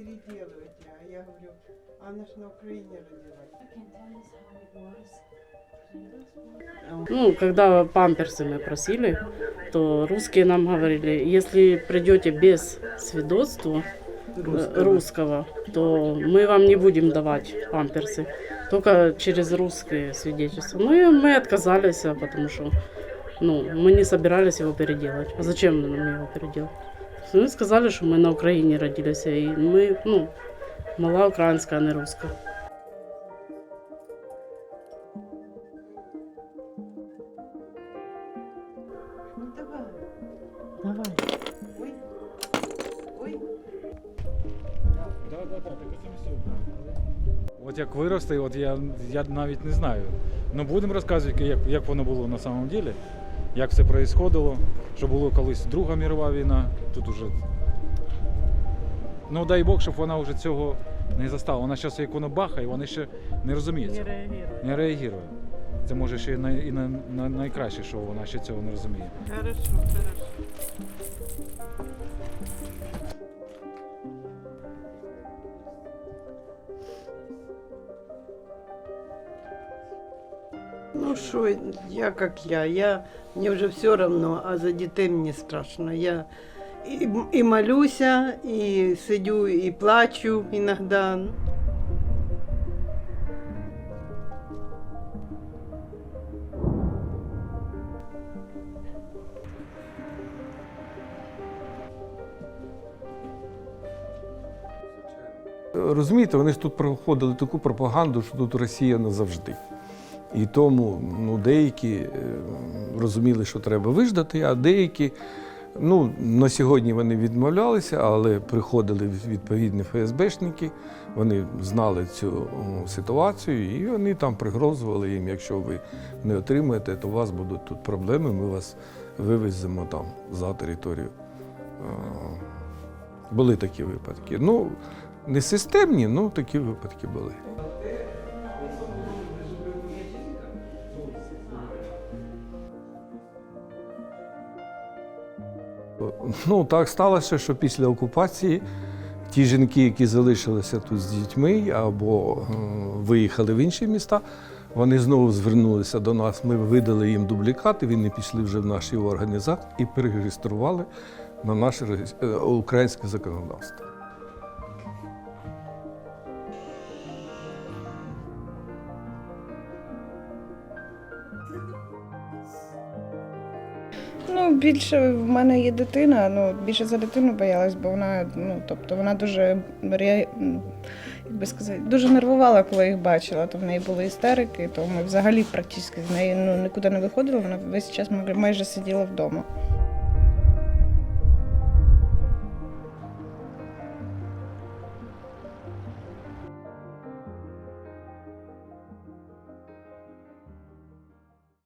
переделывайте. А я говорю, она ж на Украине родилась. Ну, когда памперсы мы просили, то русские нам говорили, если придете без свидетельства э, русского, то мы вам не будем давать памперсы, только через русские свидетельства. Ну и мы отказались, а потому что ну, мы не собирались его переделать. А зачем нам его переделать? Мы сказали, что мы на Украине родились, и мы, ну, мала украинская, а не русская. Ну давай. Давай. Ой. Ой. От як виросте, от я, я навіть не знаю. Ну будемо розказувати, як, як воно було на самом деле, як все происходило, що було колись Друга мірова війна, тут уже. Ну дай Бог, щоб вона вже цього не застала. Вона зараз як воно бахає, вони ще не розуміються. Не реагує. не реагує. Це може ще і, на, і на, на, найкраще, що вона ще цього не розуміє. Хорошо, хорошо. Ну что, я как я, я мне уже все равно, а за детей мне страшно. Я и, и молюся, и сидю, и плачу иногда. Розумієте, вони ж тут проходили таку пропаганду, що тут Росія назавжди. І тому ну, деякі е, розуміли, що треба виждати, а деякі, ну, на сьогодні вони відмовлялися, але приходили відповідні ФСБшники, вони знали цю ситуацію, і вони там пригрозували їм, якщо ви не отримаєте, то у вас будуть тут проблеми, ми вас вивеземо там за територію. Е, Були такі випадки. Ну, не системні, ну такі випадки були. Ну, так сталося, що після окупації ті жінки, які залишилися тут з дітьми або е, виїхали в інші міста, вони знову звернулися до нас. Ми видали їм дублікати, вони пішли вже в наші організації і перереєстрували на наше е, українське законодавство. Ну, більше в мене є дитина, ну більше за дитину боялась, бо вона, ну тобто вона дуже як би сказати, дуже нервувала, коли їх бачила. То в неї були істерики, то ми взагалі практично з неї ну, нікуди не виходили, вона весь час майже сиділа вдома.